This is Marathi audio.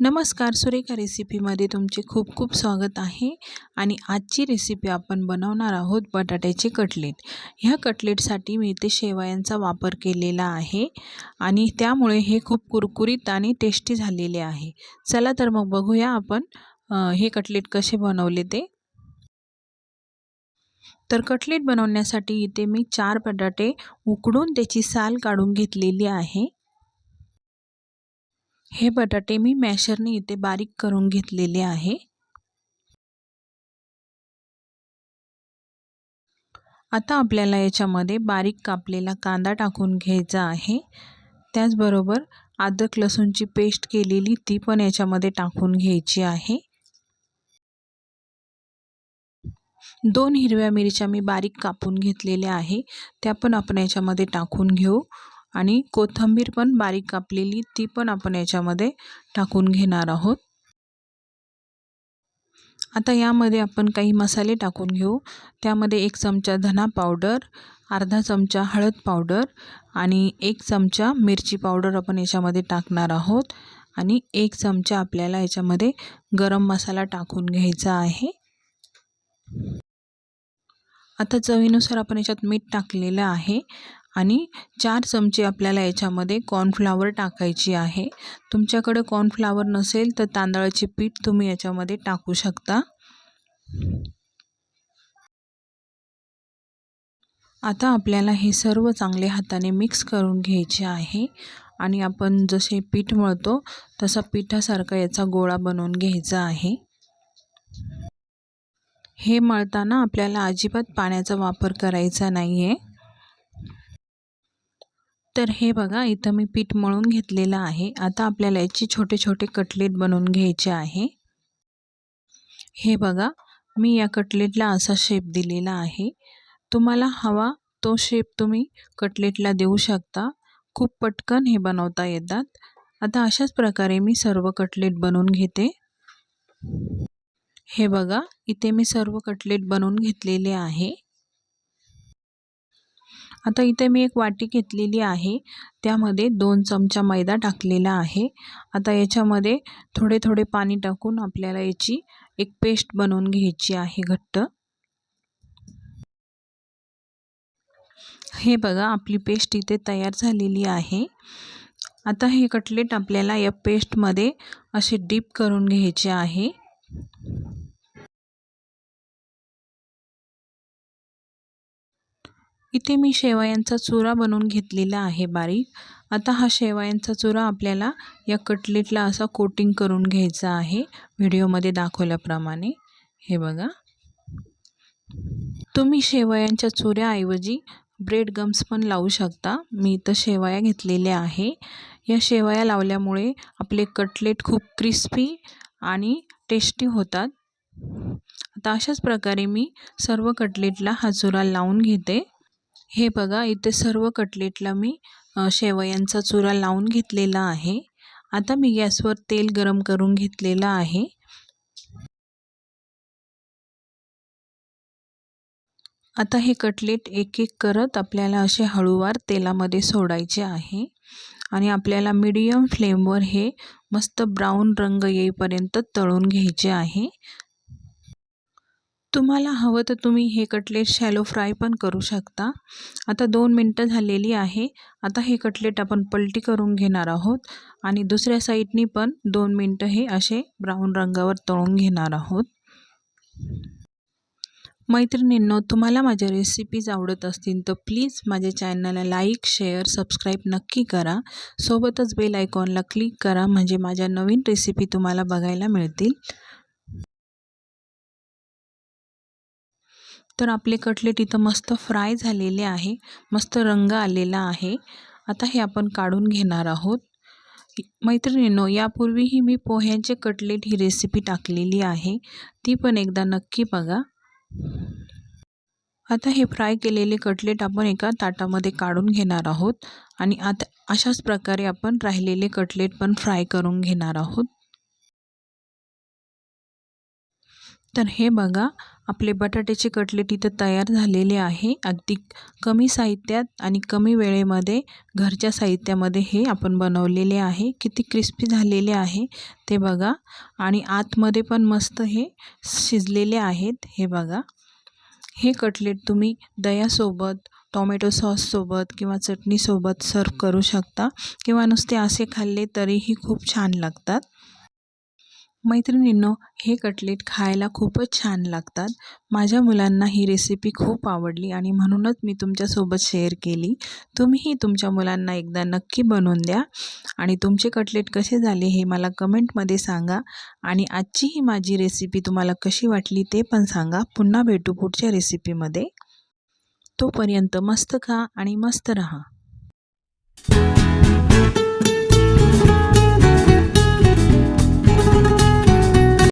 नमस्कार सुरेखा रेसिपीमध्ये तुमचे खूप खूप स्वागत आहे आणि आजची रेसिपी आपण बनवणार आहोत बटाट्याचे कटलेट. ह्या कटलेटसाठी मी इथे शेवयांचा वापर केलेला आहे आणि त्यामुळे हे खूप कुरकुरीत आणि टेस्टी झालेले आहे. चला तर मग बघूया आपण हे कटलेट कसे बनवले ते. तर कटलेट बनवण्यासाठी इथे मी चार बटाटे उकडून त्याची साल काढून घेतलेली आहे. हे बटाटे मी मॅशरने इथे बारीक करून घेतलेले आहे. आता आपल्याला याच्यामध्ये बारीक कापलेला कांदा टाकून घ्यायचा आहे. त्याचबरोबर अद्रक लसूणची पेस्ट केलेली ती पण याच्यामध्ये टाकून घ्यायची आहे. दोन हिरव्या मिरच्या मी बारीक कापून घेतलेल्या आहे. त्या पण आपण याच्यामध्ये टाकून घेऊ. आणि कोथिंबीर पण बारीक कापलेली ती पण आपण याच्यामध्ये टाकून घेणार आहोत. आता यामध्ये आपण काही मसाले टाकून घेऊ. त्यामध्ये एक चमचा धना पावडर अर्धा चमचा हळद पावडर आणि एक चमचा मिरची पावडर आपण याच्यामध्ये टाकणार आहोत. आणि एक चमचा आपल्याला याच्यामध्ये गरम मसाला टाकून घ्यायचा आहे. आता चवीनुसार आपण याच्यात मीठ टाकलेलं आहे. आणि चार चमचे आपल्याला याच्यामध्ये कॉर्नफ्लावर टाकायची आहे. तुमच्याकडे कॉर्नफ्लावर नसेल तर तांदळाचे पीठ तुम्ही याच्यामध्ये टाकू शकता. आता आपल्याला हे सर्व चांगले हाताने मिक्स करून घ्यायचे आहे आणि आपण जसे पीठ मळतो तसा पिठासारखा याचा गोळा बनवून घ्यायचा आहे. हे मळताना आपल्याला अजिबात पाण्याचा वापर करायचा नाही आहे तर हे बघा इथं मी पीठ मळून घेतलेलं आहे. आता आपल्याला याची छोटे छोटे कटलेट बनवून घ्यायचे आहे. हे बघा मी या कटलेटला असा शेप दिलेला आहे. तुम्हाला हवा तो शेप तुम्ही कटलेटला देऊ शकता. खूप पटकन हे बनवता येतात. आता अशाच प्रकारे मी सर्व कटलेट बनवून घेते. हे बघा इथे मी सर्व कटलेट बनवून घेतलेले आहे. आता इथे मी एक वाटी घेतलेली आहे. त्यामध्ये दोन चमचा मैदा टाकलेला आहे. आता याच्यामध्ये थोडे थोडे पाणी टाकून आपल्याला याची एक पेस्ट बनवून घ्यायची आहे घट्ट. हे बघा आपली पेस्ट इथे तयार झालेली आहे. आता हे कटलेट आपल्याला या पेस्टमध्ये असे डीप करून घ्यायचे आहे. इथे मी शेवयांचा चुरा बनवून घेतलेला आहे बारीक. आता हा शेवयांचा चुरा आपल्याला या कटलेटला असा कोटिंग करून घ्यायचा आहे. व्हिडिओमध्ये दाखवल्याप्रमाणे. हे बघा. तुम्ही शेवयांच्या चुऱ्याऐवजी ब्रेड गम्स पण लावू शकता. मी इथं शेवया घेतलेल्या आहे. या शेवया लावल्यामुळे आपले कटलेट खूप क्रिस्पी आणि टेस्टी होतात. आता अशाच प्रकारे मी सर्व कटलेटला हा चुरा लावून घेते. हे बघा इथे सर्व कटलेटला मी शेवयांचा चुरा लावून घेतलेला आहे. आता मी गॅसवर तेल गरम करून घेतलेलं आहे. आता हे कटलेट एक एक करत आपल्याला असे हळूवार तेलामध्ये सोडायचे आहे. आणि आपल्याला मीडियम फ्लेमवर हे मस्त ब्राऊन रंग येईपर्यंत तळून घ्यायचे आहे. तुम्हाला हवं तर तुम्ही हे कटलेट शॅलो फ्राय पण करू शकता. आता दोन मिनटं झालेली आहे. आता हे कटलेट आपण पलटी करून घेणार आहोत. आणि दुसऱ्या साईडनी पण दोन मिनटं हे असे ब्राऊन रंगावर तळून घेणार आहोत. मैत्रिणींनो तुम्हाला माझ्या रेसिपीज आवडत असतील तर प्लीज माझ्या चॅनलला लाईक शेअर सबस्क्राईब नक्की करा. सोबतच बेल आयकॉनला क्लिक करा. म्हणजे माझ्या नवीन रेसिपी तुम्हाला बघायला मिळतील. तर आपले कटलेट इथं मस्त फ्राय झालेले आहे. मस्त रंग आलेला आहे. आता हे आपण काढून घेणार आहोत. मैत्रिणींनो यापूर्वीही मी पोह्यांचे कटलेट ही रेसिपी टाकलेली आहे. ती पण एकदा नक्की बघा. आता हे फ्राय केलेले कटलेट आपण एका ताटामध्ये काढून घेणार आहोत. आणि आता अशाच प्रकारे आपण राहिलेले कटलेट पण फ्राय करून घेणार आहोत. तर हे बघा आपले बटाट्याचे कटलेट इथं तयार झालेले आहे. अगदी कमी साहित्यात आणि कमी वेळेमध्ये घरच्या साहित्यामध्ये हे आपण बनवलेले आहे. किती क्रिस्पी झालेले आहे ते बघा. आणि आतमध्ये पण मस्त हे शिजलेले आहेत. हे बघा. हे कटलेट तुम्ही दह्यासोबत टॉमॅटो सॉससोबत किंवा चटणीसोबत सर्व करू शकता. किंवा नुसते असे खाल्ले तरीही खूप छान लागतात. मैत्रिणींनो हे कटलेट खायला खूपच छान लागतात. माझ्या मुलांना ही रेसिपी खूप आवडली आणि म्हणूनच मी तुमच्यासोबत शेअर केली. तुम्हीही तुमच्या मुलांना एकदा नक्की बनवून द्या. आणि तुमचे कटलेट कसे झाले हे मला कमेंटमध्ये सांगा. आणि आजची ही माझी रेसिपी तुम्हाला कशी वाटली ते पण सांगा. पुन्हा भेटू पुढच्या रेसिपीमध्ये तोपर्यंत मस्त खा आणि मस्त रहा.